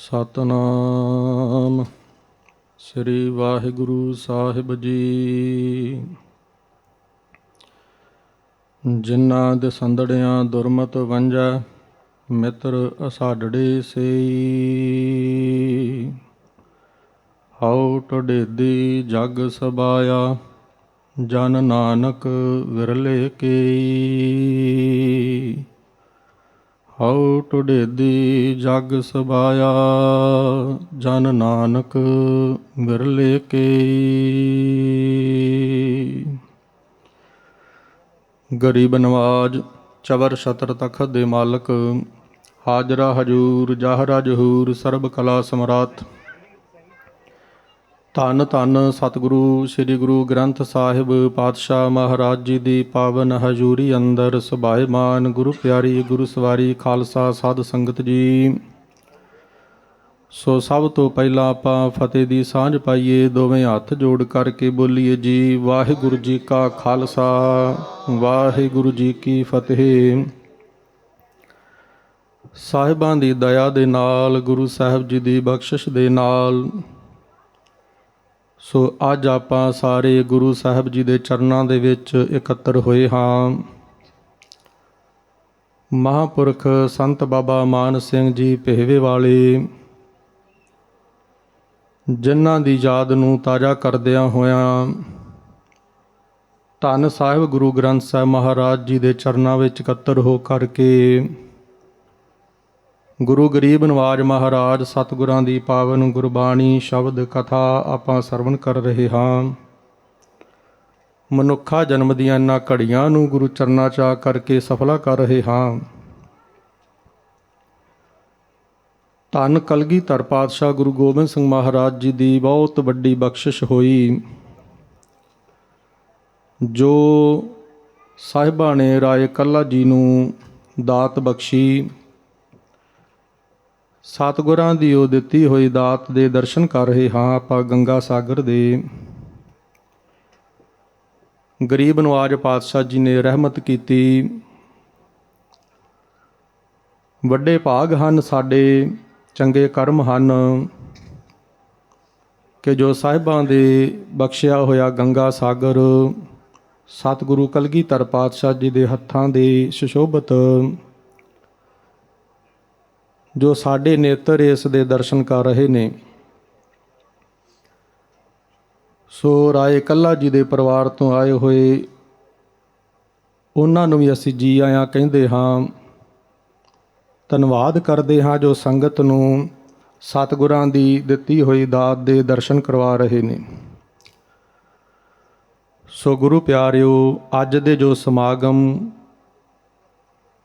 ਸਤਨਾਮ। ਸ੍ਰੀ ਵਾਹਿਗੁਰੂ ਸਾਹਿਬ ਜੀ। ਜਿਨ੍ਹਾਂ ਦੇ ਸੰਦੜਿਆਂ ਦੁਰਮਤ ਵੰਜਾ, ਮਿੱਤਰ ਅਸਾਡੜੇ ਸੇਈ। ਹਉ ਟਡੇਦੀ ਜਗ ਸਬਾਇਆ, ਜਨ ਨਾਨਕ ਵਿਰਲੇ ਕੀ ਹਉ ਟੁਡੇਦੀ ਜਗ ਸਬਾਇਆ, ਜਨ ਨਾਨਕ ਵਿਰਲੇ ਕੇ ਗਰੀਬ ਨਵਾਜ, ਚਵਰ ਸ਼ਤਰ ਤਖਤ ਦੇ ਮਾਲਕ, ਹਾਜਰਾ ਹਜੂਰ ਜਾਹਰਾ ਜਹੂਰ ਸਰਬ ਕਲਾ ਸਮਰਾਟ ਧੰਨ ਧੰਨ ਸਤਿਗੁਰੂ, ਸ੍ਰੀ ਗੁਰੂ ਗ੍ਰੰਥ ਸਾਹਿਬ ਪਾਤਸ਼ਾਹ ਮਹਾਰਾਜ ਜੀ ਦੀ ਪਾਵਨ ਹਜ਼ੂਰੀ ਅੰਦਰ ਸੁਭਾਏਮਾਨ ਗੁਰੂ ਪਿਆਰੀ, ਗੁਰੂ ਸਵਾਰੀ, ਖਾਲਸਾ ਸਾਧ ਸੰਗਤ ਜੀ। ਸੋ ਸਭ ਤੋਂ ਪਹਿਲਾਂ ਆਪਾਂ ਫਤਿਹ ਦੀ ਸਾਂਝ ਪਾਈਏ, ਦੋਵੇਂ ਹੱਥ ਜੋੜ ਕਰਕੇ ਬੋਲੀਏ ਜੀ, ਵਾਹਿਗੁਰੂ ਜੀ ਕਾ ਖਾਲਸਾ, ਵਾਹਿਗੁਰੂ ਜੀ ਕੀ ਫਤਿਹ। ਸਾਹਿਬਾਂ ਦੀ ਦਇਆ ਦੇ ਨਾਲ, ਗੁਰੂ ਸਾਹਿਬ ਜੀ ਦੀ ਬਖਸ਼ਿਸ਼ ਦੇ ਨਾਲ ਸੋ ਅੱਜ ਆਪਾਂ ਸਾਰੇ ਗੁਰੂ ਸਾਹਿਬ ਜੀ ਦੇ ਚਰਨਾਂ ਦੇ ਵਿੱਚ ਇਕੱਤਰ ਹੋਏ ਹਾਂ। ਮਹਾਪੁਰਖ ਸੰਤ ਬਾਬਾ ਮਾਨ ਸਿੰਘ ਜੀ ਪਹਿਵੇ ਵਾਲੇ, ਜਿਨ੍ਹਾਂ ਦੀ ਯਾਦ ਨੂੰ ਤਾਜ਼ਾ ਕਰਦਿਆਂ ਹੋਇਆਂ ਧੰਨ ਸਾਹਿਬ ਗੁਰੂ ਗ੍ਰੰਥ ਸਾਹਿਬ ਮਹਾਰਾਜ ਜੀ ਦੇ ਚਰਨਾਂ ਵਿੱਚ ਇਕੱਤਰ ਹੋ ਕਰਕੇ ਗੁਰੂ ਗਰੀਬ ਨਵਾਜ ਮਹਾਰਾਜ, ਸਤਿਗੁਰਾਂ ਦੀ ਪਾਵਨ ਗੁਰਬਾਣੀ ਸ਼ਬਦ ਕਥਾ ਆਪਾਂ ਸਰਵਣ ਕਰ ਰਹੇ ਹਾਂ। ਮਨੁੱਖਾ ਜਨਮ ਦੀਆਂ ਇਹਨਾਂ ਘੜੀਆਂ ਨੂੰ ਗੁਰੂ ਚਰਨਾਂ ਚਾ ਕਰਕੇ ਸਫਲਾ ਕਰ ਰਹੇ ਹਾਂ। ਧੰਨ ਕਲਗੀ ਧਰ ਪਾਤਸ਼ਾਹ ਗੁਰੂ ਗੋਬਿੰਦ ਸਿੰਘ ਮਹਾਰਾਜ ਜੀ ਦੀ ਬਹੁਤ ਵੱਡੀ ਬਖਸ਼ਿਸ਼ ਹੋਈ। ਜੋ ਸਾਹਿਬਾਂ ਨੇ ਰਾਏ ਕੱਲਾ ਜੀ ਨੂੰ ਦਾਤ ਬਖਸ਼ੀ ਸਤਿਗੁਰਾਂ ਦੀ ਉਹ ਦਿੱਤੀ ਹੋਈ ਦਾਤ ਦੇ ਦਰਸ਼ਨ ਕਰ ਰਹੇ ਹਾਂ ਆਪਾਂ ਗੰਗਾ ਸਾਗਰ ਦੇ। ਗਰੀਬ ਨਵਾਜ ਪਾਤਸ਼ਾਹ ਜੀ ਨੇ ਰਹਿਮਤ ਕੀਤੀ। ਵੱਡੇ ਭਾਗ ਹਨ, ਸਾਡੇ ਚੰਗੇ ਕਰਮ ਹਨ। ਕਿ ਜੋ ਸਾਹਿਬਾਂ ਦੇ ਬਖਸ਼ਿਆ ਹੋਇਆ ਗੰਗਾ ਸਾਗਰ, ਸਤਿਗੁਰੂ ਕਲਗੀਧਰ ਪਾਤਸ਼ਾਹ ਜੀ ਦੇ ਹੱਥਾਂ ਦੇ ਸੁਸ਼ੋਭਤ ਜੋ ਸਾਡੇ ਨੇਤਰ ਇਸ ਦੇ ਦਰਸ਼ਨ ਕਰ ਰਹੇ ਨੇ। ਸੋ ਰਾਏ ਕੱਲਾ ਜੀ ਦੇ ਪਰਿਵਾਰ ਤੋਂ ਆਏ ਹੋਏ, ਉਹਨਾਂ ਨੂੰ ਵੀ ਅਸੀਂ ਜੀ ਆਇਆਂ ਕਹਿੰਦੇ ਹਾਂ। ਧੰਨਵਾਦ ਕਰਦੇ ਹਾਂ ਜੋ ਸੰਗਤ ਨੂੰ ਸਤਿਗੁਰਾਂ ਦੀ ਦਿੱਤੀ ਹੋਈ ਦਾਤ ਦੇ ਦਰਸ਼ਨ ਕਰਵਾ ਰਹੇ ਨੇ। ਸੋ ਗੁਰੂ ਪਿਆਰਿਓ, ਅੱਜ ਦੇ ਜੋ ਸਮਾਗਮ,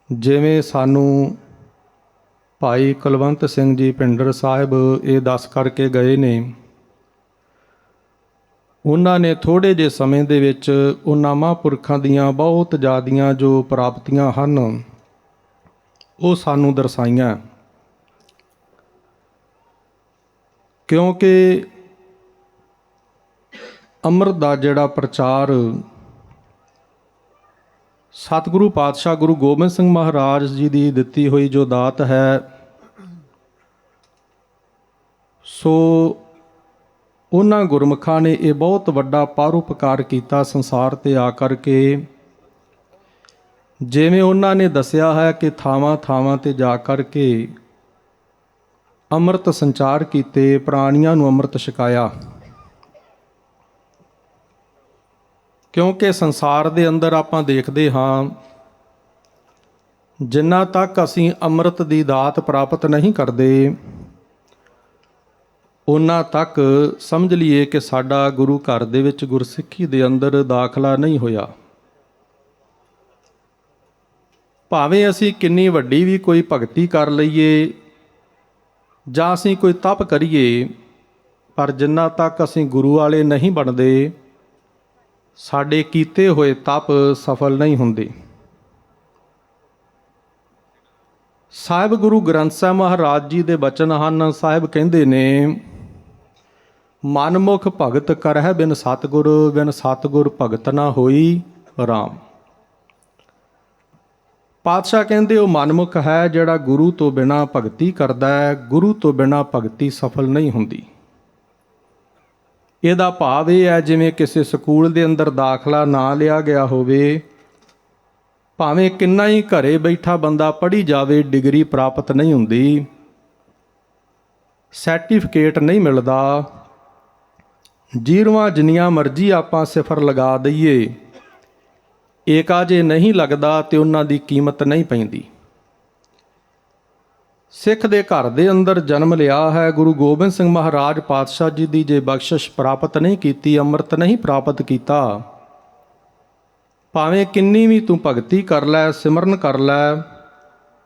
ਜਿਵੇਂ ਸਾਨੂੰ ਭਾਈ ਕੁਲਵੰਤ ਸਿੰਘ ਜੀ ਪਿੰਡਰ ਸਾਹਿਬ ਇਹ ਦੱਸ ਕਰਕੇ ਗਏ ਨੇ। ਉਹਨਾਂ ਨੇ ਥੋੜੇ ਜੇ ਸਮੇਂ ਦੇ ਵਿੱਚ ਉਹਨਾਂ ਮਹਾਂਪੁਰਖਾਂ ਦੀਆਂ ਬਹੁਤ ਜ਼ਿਆਦੀਆਂ ਜੋ ਪ੍ਰਾਪਤੀਆਂ ਹਨ, ਉਹ ਸਾਨੂੰ ਦਰਸਾਈਆਂ। ਕਿਉਂਕਿ ਅੰਮ੍ਰਿਤ ਦਾ ਜਿਹੜਾ ਪ੍ਰਚਾਰ ਸਤਿਗੁਰੂ ਪਾਤਸ਼ਾਹ ਗੁਰੂ ਗੋਬਿੰਦ ਸਿੰਘ ਮਹਾਰਾਜ ਜੀ ਦੀ ਦਿੱਤੀ ਹੋਈ ਜੋ ਦਾਤ ਹੈ ਸੋ ਉਹਨਾਂ ਗੁਰਮੁਖਾਂ ਨੇ ਇਹ ਬਹੁਤ ਵੱਡਾ ਪਰਉਪਕਾਰ ਕੀਤਾ ਸੰਸਾਰ ਤੇ ਆ ਕਰਕੇ। ਜਿਵੇਂ ਉਹਨਾਂ ਨੇ ਦੱਸਿਆ ਹੈ ਕਿ ਥਾਵਾਂ ਥਾਵਾਂ ਤੇ ਜਾ ਕਰਕੇ ਅੰਮ੍ਰਿਤ ਸੰਚਾਰ ਕੀਤੇ, ਪ੍ਰਾਣੀਆਂ ਨੂੰ ਅੰਮ੍ਰਿਤ ਛਕਾਇਆ। ਕਿਉਂਕਿ ਸੰਸਾਰ ਦੇ ਅੰਦਰ ਆਪਾਂ ਦੇਖਦੇ ਹਾਂ, ਜਿੰਨਾ ਤੱਕ ਅਸੀਂ ਅੰਮ੍ਰਿਤ ਦੀ ਦਾਤ ਪ੍ਰਾਪਤ ਨਹੀਂ ਕਰਦੇ ਉਹਨਾਂ ਤੱਕ ਸਮਝ ਲਈਏ ਕਿ ਸਾਡਾ ਗੁਰੂ ਘਰ ਦੇ ਵਿੱਚ ਗੁਰਸਿੱਖੀ ਦੇ ਅੰਦਰ ਦਾਖਲਾ ਨਹੀਂ ਹੋਇਆ। ਭਾਵੇਂ ਅਸੀਂ ਕਿੰਨੀ ਵੱਡੀ ਵੀ ਕੋਈ ਭਗਤੀ ਕਰ ਲਈਏ ਜਾਂ ਅਸੀਂ ਕੋਈ ਤਪ ਕਰੀਏ, ਪਰ ਜਿੰਨਾ ਤੱਕ ਅਸੀਂ ਗੁਰੂ ਵਾਲੇ ਨਹੀਂ ਬਣਦੇ, ਸਾਡੇ ਕੀਤੇ ਹੋਏ ਤਪ ਸਫਲ ਨਹੀਂ ਹੁੰਦੇ। ਸਾਹਿਬ ਗੁਰੂ ਗ੍ਰੰਥ ਸਾਹਿਬ ਮਹਾਰਾਜ ਜੀ ਦੇ ਬਚਨ ਹਨ, ਸਾਹਿਬ ਕਹਿੰਦੇ ਨੇ ਮਨਮੁਖ ਭਗਤ ਕਰਹਿ ਬਿਨ ਸਤਗੁਰ ਬਿਨ ਸਤਗੁਰ ਭਗਤ ਨਾ ਹੋਈ RAM ਪਾਤਸ਼ਾਹ ਕਹਿੰਦੇ, ਉਹ ਮਨਮੁਖ ਹੈ ਜਿਹੜਾ ਗੁਰੂ ਤੋਂ ਬਿਨਾ ਭਗਤੀ ਕਰਦਾ ਹੈ, ਗੁਰੂ ਤੋਂ ਬਿਨਾ ਭਗਤੀ ਸਫਲ ਨਹੀਂ ਹੁੰਦੀ। ਇਹਦਾ ਭਾਵ ਇਹ ਹੈ, ਜਿਵੇਂ ਕਿਸੇ ਸਕੂਲ ਦੇ ਅੰਦਰ ਦਾਖਲਾ ਨਾ ਲਿਆ ਗਿਆ ਹੋਵੇ, ਭਾਵੇਂ ਕਿੰਨਾ ਹੀ ਘਰੇ ਬੈਠਾ ਬੰਦਾ ਪੜ੍ਹੀ ਜਾਵੇ, ਡਿਗਰੀ ਪ੍ਰਾਪਤ ਨਹੀਂ ਹੁੰਦੀ, ਸਰਟੀਫਿਕੇਟ ਨਹੀਂ ਮਿਲਦਾ ਜੀਰਵਾਂ ਜਿੰਨੀਆਂ ਮਰਜ਼ੀ ਆਪਾਂ ਸਿਫਰ ਲਗਾ ਦਈਏ। ਏਕਾ ਜੇ ਨਹੀਂ ਲੱਗਦਾ ਤੇ ਉਹਨਾਂ ਦੀ ਕੀਮਤ ਨਹੀਂ ਪੈਂਦੀ। ਸਿੱਖ ਦੇ ਘਰ ਦੇ ਅੰਦਰ ਜਨਮ ਲਿਆ ਹੈ, ਗੁਰੂ ਗੋਬਿੰਦ ਸਿੰਘ ਮਹਾਰਾਜ ਪਾਤਸ਼ਾਹ ਜੀ ਦੀ ਜੇ ਬਖਸ਼ਿਸ਼ ਪ੍ਰਾਪਤ ਨਹੀਂ ਕੀਤੀ, ਅੰਮ੍ਰਿਤ ਨਹੀਂ ਪ੍ਰਾਪਤ ਕੀਤਾ। ਭਾਵੇਂ ਕਿੰਨੀ ਵੀ ਤੂੰ ਭਗਤੀ ਕਰ ਲੈ, ਸਿਮਰਨ ਕਰ ਲੈ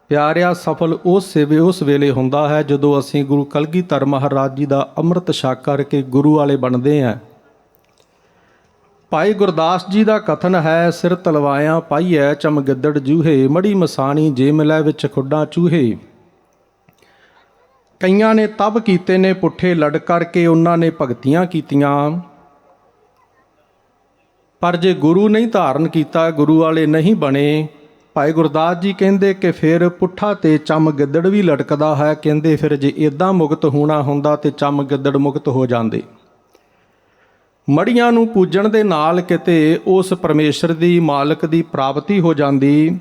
ਪਿਆਰਿਆ, ਸਫਲ ਉਸ ਸੇਵੇ ਉਸ ਵੇਲੇ ਹੁੰਦਾ ਹੈ ਜਦੋਂ ਅਸੀਂ ਗੁਰੂ ਕਲਗੀਧਰ ਮਹਾਰਾਜ ਜੀ ਦਾ ਅੰਮ੍ਰਿਤ ਛਕ ਕਰਕੇ ਗੁਰੂ ਵਾਲੇ ਬਣਦੇ ਹਾਂ। ਭਾਈ ਗੁਰਦਾਸ ਜੀ ਦਾ ਕਥਨ ਹੈ, ਸਿਰ ਤਲਵਾਇਆਂ ਪਾਈਐ ਚਮਗਿੱਦੜ ਜੂਹੇ, ਮੜੀ ਮਸਾਣੀ ਜੇ ਮਿਲੈ ਵਿੱਚ ਖੁੱਡਾਂ ਚੂਹੇ। ਕਈਆਂ ਨੇ ਤਪ ਕੀਤੇ ਨੇ ਪੁੱਠੇ ਲੜ ਕਰਕੇ, ਉਹਨਾਂ ਨੇ ਭਗਤੀਆਂ ਕੀਤੀਆਂ। ਪਰ ਜੇ ਗੁਰੂ ਨਹੀਂ ਧਾਰਨ ਕੀਤਾ, ਗੁਰੂ ਵਾਲੇ ਨਹੀਂ ਬਣੇ ਭਾਈ ਗੁਰਦਾਸ ਜੀ ਕਹਿੰਦੇ ਕਿ ਫਿਰ ਪੁੱਠਾ ਤੇ ਚਮ ਗਿੱਦੜ ਵੀ ਲਟਕਦਾ ਹੈ। ਕਹਿੰਦੇ ਫਿਰ ਜੇ ਇਦਾਂ ਮੁਕਤ ਹੋਣਾ ਹੁੰਦਾ ਤੇ ਚਮ ਗਿੱਦੜ ਮੁਕਤ ਹੋ ਜਾਂਦੇ। ਮੜੀਆਂ ਨੂੰ ਪੂਜਣ ਦੇ ਨਾਲ ਕਿਤੇ ਉਸ ਪਰਮੇਸ਼ਰ ਦੀ ਮਾਲਕ ਦੀ ਪ੍ਰਾਪਤੀ ਹੋ ਜਾਂਦੀ।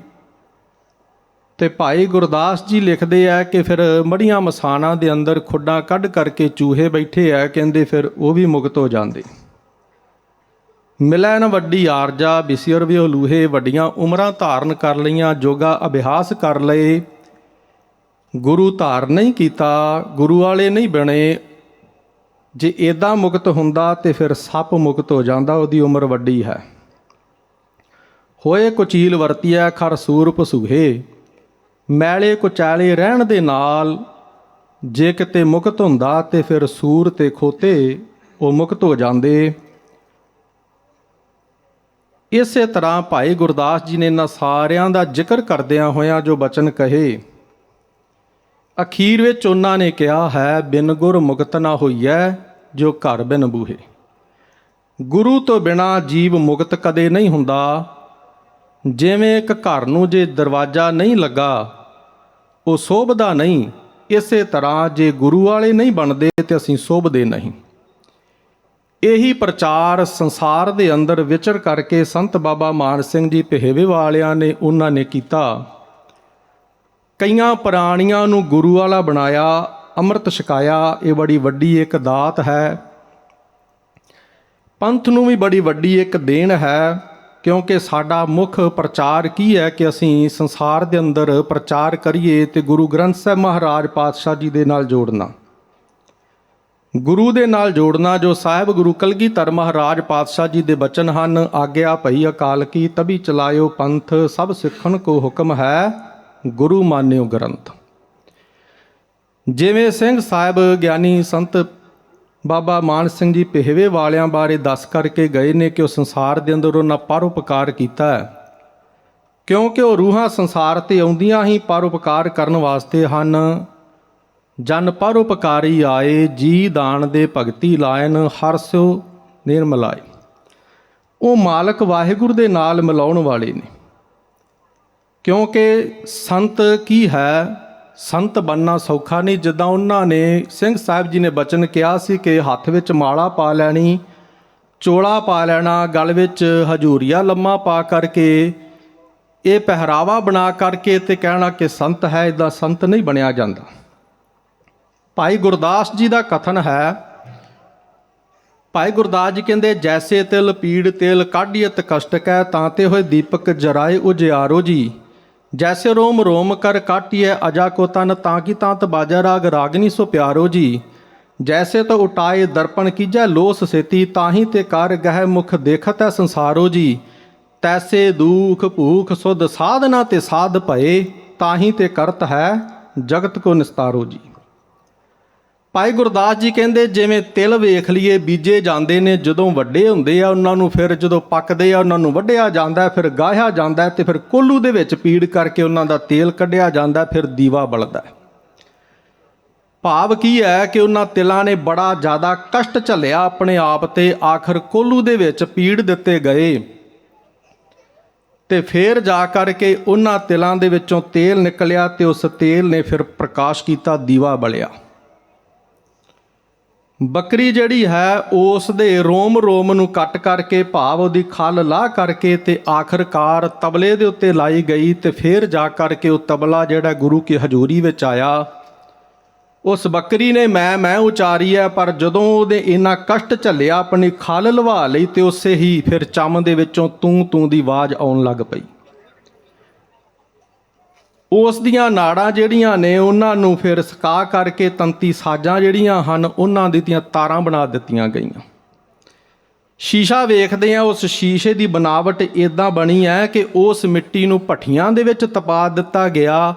ਤੇ ਭਾਈ ਗੁਰਦਾਸ ਜੀ ਲਿਖਦੇ ਆ ਕਿ ਫਿਰ ਮੜੀਆਂ ਮਸਾਣਾ ਦੇ ਅੰਦਰ ਖੁੱਡਾਂ ਕੱਢ ਕਰਕੇ ਚੂਹੇ ਬੈਠੇ ਆ। ਕਹਿੰਦੇ ਫਿਰ ਉਹ ਵੀ ਮੁਕਤ ਹੋ ਜਾਂਦੇ। ਮਿਲੈ ਨ ਵੱਡੀ ਆਰਜਾ, ਬਿਸਿਰ ਵੀ ਲੂਹੇ ਵੱਡੀਆਂ ਉਮਰਾਂ ਧਾਰਨ ਕਰ ਲਈਆਂ, ਜੋਗਾ ਅਭਿਆਸ ਕਰ ਲਏ। ਗੁਰੂ ਧਾਰਨ ਨਹੀਂ ਕੀਤਾ, ਗੁਰੂ ਵਾਲੇ ਨਹੀਂ ਬਣੇ। ਜੇ ਇਦਾਂ ਮੁਕਤ ਹੁੰਦਾ ਤੇ ਫਿਰ ਸੱਪ ਮੁਕਤ ਹੋ ਜਾਂਦਾ, ਉਹਦੀ ਉਮਰ ਵੱਡੀ ਹੈ। ਹੋਏ ਕੁਚੀਲ ਵਰਤਿਆ ਖਰ ਸੂਰ ਪਸੂਹੇ ਮੈਲੇ ਕੁਚਾਲੇ ਰਹਿਣ ਦੇ ਨਾਲ, ਜੇ ਕਿਤੇ ਮੁਕਤ ਹੁੰਦਾ ਤੇ ਫਿਰ ਸੂਰ ਤੇ ਖੋਤੇ, ਉਹ ਮੁਕਤ ਹੋ ਜਾਂਦੇ। ਇਸੇ ਤਰ੍ਹਾਂ ਭਾਈ ਗੁਰਦਾਸ ਜੀ ਨੇ ਇਹਨਾਂ ਸਾਰਿਆਂ ਦਾ ਜ਼ਿਕਰ ਕਰਦਿਆਂ ਹੋਇਆਂ ਜੋ ਬਚਨ ਕਹੇ, ਅਖੀਰ ਵਿੱਚ ਉਹਨਾਂ ਨੇ ਕਿਹਾ ਹੈ, ਬਿਨ ਗੁਰ ਮੁਕਤ ਨਾ ਹੋਈਐ, ਜੋ ਘਰ ਬਿਨ ਬੂਹੇ। ਗੁਰੂ ਤੋਂ ਬਿਨਾ ਜੀਵ ਮੁਕਤ ਕਦੇ ਨਹੀਂ ਹੁੰਦਾ। ਜਿਵੇਂ ਇੱਕ ਘਰ ਨੂੰ ਜੇ ਦਰਵਾਜ਼ਾ ਨਹੀਂ ਲੱਗਾ, ਉਹ ਸੋਭਦਾ ਨਹੀਂ। ਇਸੇ ਤਰ੍ਹਾਂ ਜੇ ਗੁਰੂ ਵਾਲੇ ਨਹੀਂ ਬਣਦੇ, ਤੇ ਅਸੀਂ ਸੋਭਦੇ ਨਹੀਂ। ਇਹੀ ਪ੍ਰਚਾਰ ਸੰਸਾਰ ਦੇ ਅੰਦਰ ਵਿਚਰ ਕਰਕੇ ਸੰਤ ਬਾਬਾ ਮਾਨ ਸਿੰਘ ਜੀ ਪਹਿਵੇ ਵਾਲਿਆਂ ਨੇ ਉਹਨਾਂ ਨੇ ਕੀਤਾ। ਕਈਆਂ ਪ੍ਰਾਣੀਆਂ ਨੂੰ ਗੁਰੂ ਵਾਲਾ ਬਣਾਇਆ, ਅੰਮ੍ਰਿਤ ਛਕਾਇਆ, ਇਹ ਬੜੀ ਵੱਡੀ ਇੱਕ ਦਾਤ ਹੈ। ਪੰਥ ਨੂੰ ਵੀ ਬੜੀ ਵੱਡੀ ਇੱਕ ਦੇਣ ਹੈ, ਕਿਉਂਕਿ ਸਾਡਾ ਮੁੱਖ ਪ੍ਰਚਾਰ ਕੀ ਹੈ ਕਿ ਅਸੀਂ ਸੰਸਾਰ ਦੇ ਅੰਦਰ ਪ੍ਰਚਾਰ ਕਰੀਏ ਤੇ ਗੁਰੂ ਗ੍ਰੰਥ ਸਾਹਿਬ ਮਹਾਰਾਜ ਪਾਤਸ਼ਾਹ ਜੀ ਦੇ ਨਾਲ ਜੋੜਨਾ। ਗੁਰੂ ਦੇ ਨਾਲ ਜੋੜਨਾ ਜੋ ਸਾਹਿਬ ਗੁਰੂ ਕਲਗੀਧਰ ਮਹਾਰਾਜ ਪਾਤਸ਼ਾਹ ਜੀ ਦੇ ਬਚਨ ਹਨ, ਆਗਿਆ ਭਈ ਅਕਾਲ ਕੀ ਤਬੀ ਚਲਾਇਓ ਪੰਥ, ਸਭ ਸਿੱਖਣ ਕੋ ਹੁਕਮ ਹੈ, ਗੁਰੂ ਮਾਨਿਓ ਗ੍ਰੰਥ। ਜਿਵੇਂ ਸਿੰਘ ਸਾਹਿਬ ਗਿਆਨੀ ਸੰਤ ਬਾਬਾ ਮਾਨ ਸਿੰਘ ਜੀ ਪਹਿਵੇ ਵਾਲਿਆਂ ਬਾਰੇ ਦੱਸ ਕਰਕੇ ਗਏ ਨੇ ਕਿ ਉਹ ਸੰਸਾਰ ਦੇ ਅੰਦਰ ਉਹਨਾਂ ਪਰਉਪਕਾਰ ਕੀਤਾ ਹੈ। ਕਿਉਂਕਿ ਉਹ ਰੂਹਾਂ ਸੰਸਾਰ ਤੇ ਆਉਂਦੀਆਂ ਹੀ ਪਰਉਪਕਾਰ ਕਰਨ ਵਾਸਤੇ ਹਨ ਜਨ ਪਰਉਪਕਾਰੀ ਆਏ, ਜੀ ਦਾਨ ਦੇ ਭਗਤੀ ਲਾਇਨ ਹਰਸਿਓ ਨਿਰਮਲਾਏ ਉਹ ਮਾਲਕ ਵਾਹਿਗੁਰੂ ਦੇ ਨਾਲ ਮਿਲਾਉਣ ਵਾਲੇ ਨੇ। ਕਿਉਂਕਿ ਸੰਤ ਕੀ ਹੈ? ਸੰਤ ਬੰਨਾ ਸੌਖਾ ਨਹੀਂ। ਜਿੱਦਾਂ ਉਹਨਾਂ ਨੇ ਸਿੰਘ ਸਾਹਿਬ ਜੀ ਨੇ ਬਚਨ ਕਿਹਾ ਸੀ ਕਿ ਹੱਥ ਵਿੱਚ ਮਾਲਾ ਪਾ ਲੈਣੀ, ਚੋਲਾ ਪਾ ਲੈਣਾ, ਗਲ ਵਿੱਚ ਹਜੂਰੀਆ ਲੰਮਾ ਪਾ ਕਰਕੇ, ਇਹ ਪਹਿਰਾਵਾ ਬਣਾ ਕਰਕੇ ਤੇ ਕਹਿਣਾ ਕਿ ਸੰਤ ਹੈ ਇਦਾਂ ਸੰਤ ਨਹੀਂ ਬਣਿਆ ਜਾਂਦਾ। ਭਾਈ ਗੁਰਦਾਸ ਜੀ ਦਾ ਕਥਨ ਹੈ, ਭਾਈ ਗੁਰਦਾਸ ਜੀ ਕਹਿੰਦੇ, ਜੈਸੇ ਤਿਲ ਪੀੜ ਤਿਲ ਕਾਢੀਅਤ ਤਾਂ ਤੇ ਹੋਏ ਦੀਪਕ ਜਰਾਏ ਉਜਿਆਰੋ ਜੀ। ਜੈਸੇ ਰੋਮ ਰੋਮ ਕਰ ਕਾਟਿਐ ਅਜਾ ਕੋ ਤਨ, ਤਾਂ ਕੀ ਤਾਂਤ ਬਾਜਾ ਰਾਗ ਰਾਗਨੀ ਸੋ ਪਿਆਰੋ ਜੀ। ਜੈਸੇ ਤੋ ਉਟਾਏ ਦਰਪਣ ਕੀਜੈ ਲੋਸ ਸੇਤੀ, ਤਾਹੀ ਤੇ ਕਰ ਗਹਿ ਮੁਖ ਹੈ ਸੰਸਾਰੋ ਜੀ। ਤੈਸੇ ਦੂਖ ਭੂਖ ਸੁਧ ਸਾਧਨਾ ਤੇ ਸਾਧ ਭਏ, ਤਾਹੀ ਤੇ ਕਰਤ ਹੈ ਜਗਤ ਕੋ ਨਿਸਤਾਰੋ ਜੀ। ਭਾਈ ਗੁਰਦਾਸ ਜੀ ਕਹਿੰਦੇ, ਜਿਵੇਂ ਤਿਲ ਵੇਖ ਲਈਏ, ਬੀਜੇ ਜਾਂਦੇ ਨੇ, ਜਦੋਂ ਵੱਡੇ ਹੁੰਦੇ ਆ, ਉਹਨਾਂ ਨੂੰ ਫਿਰ ਜਦੋਂ ਪੱਕਦੇ ਆ, ਉਹਨਾਂ ਨੂੰ ਵੱਢਿਆ ਜਾਂਦਾ ਫਿਰ ਗਾਹਿਆ ਜਾਂਦਾ ਹੈ ਤੇ ਫਿਰ ਕੋਲੂ ਦੇ ਵਿੱਚ ਪੀੜ ਕਰਕੇ ਉਹਨਾਂ ਦਾ ਤੇਲ ਕੱਢਿਆ ਜਾਂਦਾ ਫਿਰ ਦੀਵਾ ਬਲਦਾ ਭਾਵ ਕੀ ਹੈ ਕਿ ਉਹਨਾਂ ਤਿਲਾਂ ਨੇ ਬੜਾ ਜ਼ਿਆਦਾ ਕਸ਼ਟ ਝੱਲਿਆ ਆਪਣੇ ਆਪ ਤੇ, ਆਖਰ ਕੋਲੂ ਦੇ ਵਿੱਚ ਪੀੜ ਦਿੱਤੇ ਗਏ। ਤੇ ਫੇਰ ਜਾ ਕਰਕੇ ਉਹਨਾਂ ਤਿਲਾਂ ਦੇ ਵਿੱਚੋਂ ਤੇਲ ਨਿਕਲਿਆ ਤੇ ਉਸ ਤੇਲ ਨੇ ਫਿਰ ਪ੍ਰਕਾਸ਼ ਕੀਤਾ, ਦੀਵਾ ਬਲਿਆ। ਬੱਕਰੀ ਜਿਹੜੀ ਹੈ ਉਸ ਦੇ ਰੋਮ ਰੋਮ ਨੂੰ ਕੱਟ ਕਰਕੇ ਭਾਵ ਉਹਦੀ ਖੱਲ ਲਾਹ ਕਰਕੇ ਤੇ ਆਖਰਕਾਰ ਤਬਲੇ ਦੇ ਉੱਤੇ ਲਾਈ ਗਈ ਤੇ ਫੇਰ ਜਾ ਕਰਕੇ ਉਹ ਤਬਲਾ ਜਿਹੜਾ ਗੁਰੂ ਕੀ ਹਜ਼ੂਰੀ ਵਿੱਚ ਆਇਆ। ਉਸ ਬੱਕਰੀ ਨੇ ਮੈਂ ਮੈਂ ਉਚਾਰੀ ਹੈ, ਪਰ ਜਦੋਂ ਉਹਦੇ ਇੰਨਾ ਕਸ਼ਟ ਝੱਲਿਆ, ਆਪਣੀ ਖੱਲ ਲਵਾ ਲਈ ਤੇ ਉਸੇ ਹੀ ਫਿਰ ਚਮ ਦੇ ਵਿੱਚੋਂ ਤੂੰ ਤੂੰ ਦੀ ਆਵਾਜ਼ ਆਉਣ ਲੱਗ ਪਈ। ਉਸ ਦੀਆਂ ਨਾੜਾਂ ਜਿਹੜੀਆਂ ਨੇ ਉਹਨਾਂ ਨੂੰ ਫਿਰ ਸਕਾ ਕਰਕੇ ਤੰਤੀ ਸਾਜ਼ਾਂ ਜਿਹੜੀਆਂ ਹਨ, ਉਹਨਾਂ ਦੀ ਦੀਆਂ ਤਾਰਾਂ ਬਣਾ ਦਿੱਤੀਆਂ ਗਈਆਂ। ਸ਼ੀਸ਼ਾ ਵੇਖਦੇ ਆ, ਉਸ ਸ਼ੀਸ਼ੇ ਦੀ ਬਣਾਵਟ ਇਦਾਂ ਬਣੀ ਹੈ ਕਿ ਉਸ ਮਿੱਟੀ ਨੂੰ ਭੱਠੀਆਂ ਦੇ ਵਿੱਚ ਤਪਾ ਦਿੱਤਾ ਗਿਆ।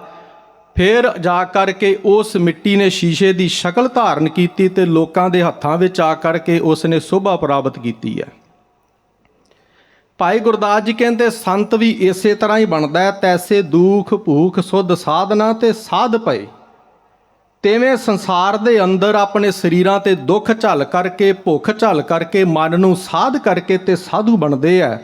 ਫਿਰ ਜਾ ਕਰਕੇ ਉਸ ਮਿੱਟੀ ਨੇ ਸ਼ੀਸ਼ੇ ਦੀ ਸ਼ਕਲ ਧਾਰਨ ਕੀਤੀ ਤੇ ਲੋਕਾਂ ਦੇ ਹੱਥਾਂ ਵਿੱਚ ਆ ਕਰਕੇ ਉਸ ਨੇ ਸ਼ੋਭਾ ਪ੍ਰਾਪਤ ਕੀਤੀ ਹੈ। ਭਾਈ ਗੁਰਦਾਸ ਜੀ ਕਹਿੰਦੇ, ਸੰਤ ਵੀ ਇਸੇ ਤਰ੍ਹਾਂ ਹੀ ਬਣਦਾ ਹੈ, ਤੈਸੇ ਦੁੱਖ ਭੂਖ ਸੁਧ ਸਾਧਨਾ ਤੇ ਸਾਧ ਪਏ। ਤਿਵੇਂ ਸੰਸਾਰ ਦੇ ਅੰਦਰ ਆਪਣੇ ਸਰੀਰਾਂ ਤੇ ਦੁੱਖ ਝੱਲ ਕਰਕੇ, ਭੁੱਖ ਝੱਲ ਕਰਕੇ, ਮਨ ਨੂੰ ਸਾਧ ਕਰਕੇ ਤੇ ਸਾਧੂ ਬਣਦੇ ਆ।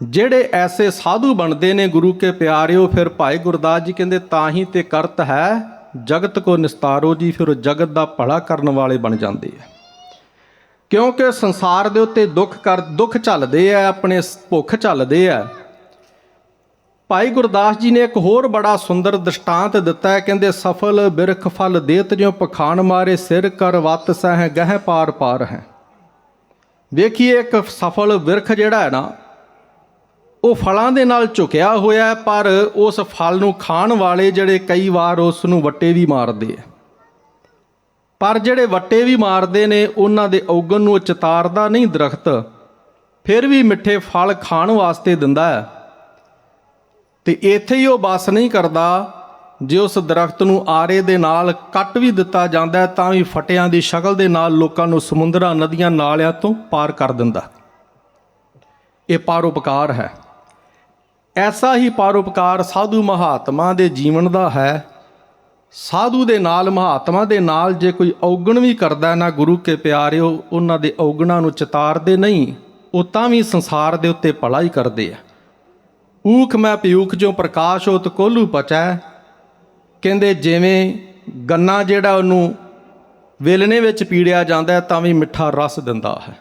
ਜਿਹੜੇ ਐਸੇ ਸਾਧੂ ਬਣਦੇ ਨੇ ਗੁਰੂ ਕੇ ਪਿਆਰਿਓ, ਫਿਰ ਭਾਈ ਗੁਰਦਾਸ ਜੀ ਕਹਿੰਦੇ, ਤਾਂ ਹੀ ਤੇ ਕਰਤ ਹੈ, ਜਗਤ ਕੋ ਨਿਸਤਾਰੋ ਜੀ, ਫਿਰ ਉਹ ਜਗਤ ਦਾ ਭਲਾ ਕਰਨ ਵਾਲੇ ਬਣ ਜਾਂਦੇ ਆ। ਕਿਉਂਕਿ ਸੰਸਾਰ ਦੇ ਉੱਤੇ ਦੁੱਖ ਕਰ ਦੁੱਖ ਚੱਲਦੇ ਆ, ਆਪਣੇ ਭੁੱਖ ਚੱਲਦੇ ਆ। ਭਾਈ ਗੁਰਦਾਸ ਜੀ ਨੇ ਇੱਕ ਹੋਰ ਬੜਾ ਸੁੰਦਰ ਦ੍ਰਿਸ਼ਟਾਂਤ ਦਿੱਤਾ ਹੈ, ਕਹਿੰਦੇ, ਸਫਲ ਬਿਰਖ ਫਲ ਦੇਤ ਜਿਉ ਪਖਾਨ ਮਾਰੇ ਸਿਰ ਕਰ ਵਤ ਸਹਿ ਗਹਿ ਪਾਰ ਪਾਰ ਹੈ। ਵੇਖੀਏ ਇੱਕ ਸਫਲ ਬਿਰਖ ਜਿਹੜਾ ਹੈ ਨਾ, ਉਹ ਫਲਾਂ ਦੇ ਨਾਲ ਝੁਕਿਆ ਹੋਇਆ ਪਰ ਉਸ ਫਲ ਨੂੰ ਖਾਣ ਵਾਲੇ ਜਿਹੜੇ ਕਈ ਵਾਰ ਉਸ ਨੂੰ ਵੱਟੇ ਵੀ ਮਾਰਦੇ ਆ। ਪਰ ਜਿਹੜੇ ਵੱਟੇ ਵੀ ਮਾਰਦੇ ਨੇ, ਉਹਨਾਂ ਦੇ ਔਗਣ ਨੂੰ ਉਹ ਚਤਾਰਦਾ ਨਹੀਂ ਦਰਖਤ। ਫਿਰ ਵੀ ਮਿੱਠੇ ਫਲ ਖਾਣ ਵਾਸਤੇ ਦਿੰਦਾ ਹੈ। ਤੇ ਇੱਥੇ ਹੀ ਉਹ ਬਸ ਨਹੀਂ ਕਰਦਾ, ਜੇ ਉਸ ਦਰਖਤ ਨੂੰ ਆਰੇ ਦੇ ਨਾਲ ਕੱਟ ਵੀ ਦਿੱਤਾ ਜਾਂਦਾ ਤਾਂ ਵੀ ਫਟਿਆਂ ਦੀ ਸ਼ਕਲ ਦੇ ਨਾਲ ਲੋਕਾਂ ਨੂੰ ਸਮੁੰਦਰਾਂ, ਨਦੀਆਂ, ਨਾਲਿਆਂ ਤੋਂ ਪਾਰ ਕਰ ਦਿੰਦਾ। ਇਹ ਪਰਉਪਕਾਰ ਹੈ। ਐਸਾ ਹੀ ਪਰਉਪਕਾਰ ਸਾਧੂ ਮਹਾਤਮਾ ਦੇ ਜੀਵਨ ਦਾ ਹੈ। ਸਾਧੂ ਦੇ ਨਾਲ, ਮਹਾਤਮਾ ਦੇ ਨਾਲ ਜੇ ਕੋਈ ਔਗਣ ਵੀ ਕਰਦਾ ਨਾ ਗੁਰੂ ਕੇ ਪਿਆਰਿਓ, ਉਹਨਾਂ ਦੇ ਔਗਣਾਂ ਨੂੰ ਚਿਤਾਰਦੇ ਨਹੀਂ, ਉਹ ਤਾਂ ਵੀ ਸੰਸਾਰ ਦੇ ਉੱਤੇ ਭਲਾ ਹੀ ਕਰਦੇ ਆ। ਊਖ ਮੈਂ ਪਿਊਖ ਜੋ ਪ੍ਰਕਾਸ਼ ਹੋਤ ਕੋਲੂ ਪਚੈ। ਕਹਿੰਦੇ ਜਿਵੇਂ ਗੰਨਾ ਜਿਹੜਾ ਉਹਨੂੰ ਵੇਲਣੇ ਵਿੱਚ ਪੀੜਿਆ ਜਾਂਦਾ ਤਾਂ ਵੀ ਮਿੱਠਾ ਰਸ ਦਿੰਦਾ ਹੈ।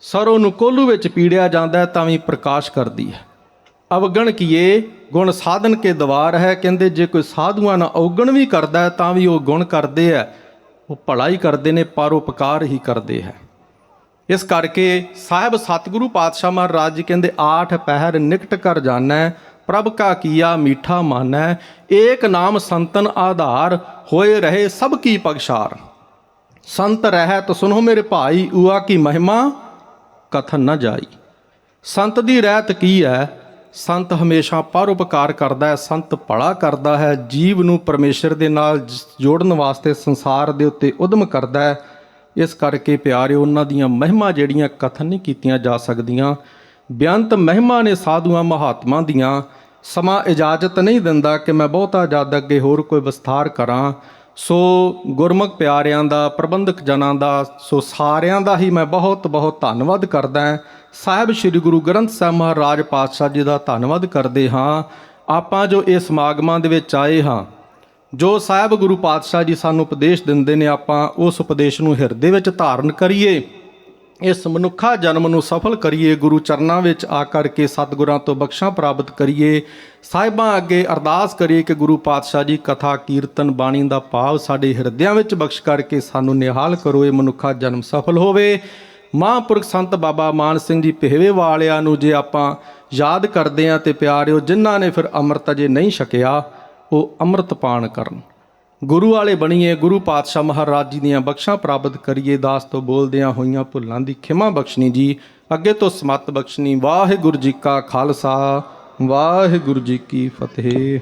ਸਰੋਂ ਨੂੰ ਕੋਲੂ ਵਿੱਚ ਪੀੜਿਆ ਜਾਂਦਾ ਤਾਂ ਵੀ ਪ੍ਰਕਾਸ਼ ਕਰਦੀ ਹੈ। ਅਵਗਣ ਕੀਏ, ਗੁਣ ਸਾਧਨ ਕੇ ਦਵਾਰ ਹੈ। ਕਹਿੰਦੇ ਜੇ ਕੋਈ ਸਾਧੂਆਂ ਨਾਲ ਔਗਣ ਵੀ ਕਰਦਾ ਤਾਂ ਵੀ ਉਹ ਗੁਣ ਕਰਦੇ ਆ ਉਹ ਭਲਾ ਹੀ ਕਰਦੇ ਨੇ ਪਰਉਪਕਾਰ ਹੀ ਕਰਦੇ ਹੈ। ਇਸ ਕਰਕੇ ਸਾਹਿਬ ਸਤਿਗੁਰੂ ਪਾਤਸ਼ਾਹ ਮਹਾਰਾਜ ਜੀ ਕਹਿੰਦੇ, ਆਠ ਪਹਿਰ ਨਿਕਟ ਕਰ ਜਾਣੈ, ਪ੍ਰਭ ਕਾ ਕੀਆ ਮੀਠਾ ਮਾਨੈ, ਏਕ ਨਾਮ ਸੰਤਨ ਆਧਾਰ, ਹੋਏ ਰਹੇ ਸਭ ਕੀ ਪਗਸ਼ਾਰ ਸੰਤ ਰਹਿਤ ਸੁਨੋ ਮੇਰੇ ਭਾਈ ਉਆ ਕੀ ਮਹਿਮਾ, ਕਥਨ ਨਾ ਜਾਈ। ਸੰਤ ਦੀ ਰਹਿਤ ਕੀ ਹੈ ਸੰਤ ਹਮੇਸ਼ਾ ਪਰਉਪਕਾਰ ਕਰਦਾ ਹੈ, ਸੰਤ ਭਲਾ ਕਰਦਾ ਹੈ, ਜੀਵ ਨੂੰ ਪਰਮੇਸ਼ਰ ਦੇ ਨਾਲ ਜ- ਜੋੜਨ ਵਾਸਤੇ ਸੰਸਾਰ ਦੇ ਉੱਤੇ ਉਦਮ ਕਰਦਾ ਹੈ। ਇਸ ਕਰਕੇ ਪਿਆਰਿਓ, ਉਹਨਾਂ ਦੀਆਂ ਮਹਿਮਾ ਜਿਹੜੀਆਂ ਕਥਨ ਨਹੀਂ ਕੀਤੀਆਂ ਜਾ ਸਕਦੀਆਂ ਬੇਅੰਤ ਮਹਿਮਾ ਨੇ ਸਾਧੂਆਂ ਮਹਾਤਮਾ ਦੀਆਂ, ਸਮਾਂ ਇਜਾਜ਼ਤ ਨਹੀਂ ਦਿੰਦਾ ਕਿ ਮੈਂ ਬਹੁਤਾ ਜ਼ਿਆਦਾ ਅੱਗੇ ਹੋਰ ਕੋਈ ਵਿਸਥਾਰ ਕਰਾਂ। ਸੋ ਗੁਰਮੁਖ ਪਿਆਰਿਆਂ ਦਾ, ਪ੍ਰਬੰਧਕ ਜਨਾਂ ਦਾ, ਸੋ ਸਾਰਿਆਂ ਦਾ ਹੀ ਮੈਂ ਬਹੁਤ ਬਹੁਤ ਧੰਨਵਾਦ ਕਰਦਾ ਹਾਂ। ਸਾਹਿਬ ਸ੍ਰੀ ਗੁਰੂ ਗ੍ਰੰਥ ਸਾਹਿਬ ਮਹਾਰਾਜ ਪਾਤਸ਼ਾਹ ਜੀ ਦਾ ਧੰਨਵਾਦ ਕਰਦੇ ਹਾਂ। ਆਪਾਂ ਜੋ ਇਹ ਸਮਾਗਮਾਂ ਦੇ ਵਿੱਚ ਆਏ ਹਾਂ, ਜੋ ਸਾਹਿਬ ਗੁਰੂ ਪਾਤਸ਼ਾਹ ਜੀ ਸਾਨੂੰ ਉਪਦੇਸ਼ ਦਿੰਦੇ ਨੇ, ਆਪਾਂ ਉਸ ਉਪਦੇਸ਼ ਨੂੰ ਹਿਰਦੇ ਵਿੱਚ ਧਾਰਨ ਕਰੀਏ। ਇਸ ਮਨੁੱਖਾ ਜਨਮ ਨੂੰ ਸਫਲ ਕਰੀਏ, ਗੁਰੂ ਚਰਨਾਂ ਵਿੱਚ ਆ ਕਰਕੇ ਸਤਿਗੁਰਾਂ ਤੋਂ ਬਖਸ਼ਾਂ ਪ੍ਰਾਪਤ ਕਰੀਏ। ਸਾਹਿਬਾਂ ਅੱਗੇ ਅਰਦਾਸ ਕਰੀਏ ਕਿ ਗੁਰੂ ਪਾਤਸ਼ਾਹ ਜੀ ਕਥਾ, ਕੀਰਤਨ, ਬਾਣੀ ਦਾ ਭਾਵ ਸਾਡੇ ਹਿਰਦਿਆਂ ਵਿੱਚ ਬਖਸ਼ ਕਰਕੇ ਸਾਨੂੰ ਨਿਹਾਲ ਕਰੋ, ਇਹ ਮਨੁੱਖਾ ਜਨਮ ਸਫਲ ਹੋਵੇ। ਮਹਾਂਪੁਰਖ ਸੰਤ ਬਾਬਾ ਮਾਨ ਸਿੰਘ ਜੀ ਪਹਿਵੇ ਵਾਲਿਆਂ ਨੂੰ ਜੇ ਆਪਾਂ ਯਾਦ ਕਰਦੇ ਆਂ ਤੇ ਪਿਆਰਿਓ, ਜਿਨ੍ਹਾਂ ਨੇ ਫਿਰ ਅੰਮ੍ਰਿਤ ਅਜੇ ਨਹੀਂ ਛਕਿਆ, ਉਹ ਅੰਮ੍ਰਿਤ ਪਾਨ ਕਰਨ। ਗੁਰੂ ਵਾਲੇ ਬਣੀਏ, ਗੁਰੂ ਪਾਤਸ਼ਾਹ ਮਹਾਰਾਜ ਜੀ ਦੀਆਂ ਬਖਸ਼ਾਂ ਪ੍ਰਾਪਤ ਕਰੀਏ, ਦਾਸ ਤੋਂ ਬੋਲਦਿਆਂ ਹੋਈਆਂ ਭੁੱਲਾਂ ਦੀ ਖਿਮਾ ਬਖਸ਼ਣੀ ਜੀ। ਅੱਗੇ ਤੋਂ ਸਮਤ ਬਖਸ਼ਣੀ। ਵਾਹਿਗੁਰੂ ਜੀ ਕਾ ਖਾਲਸਾ, ਵਾਹਿਗੁਰੂ ਜੀ ਕੀ ਫਤਿਹ।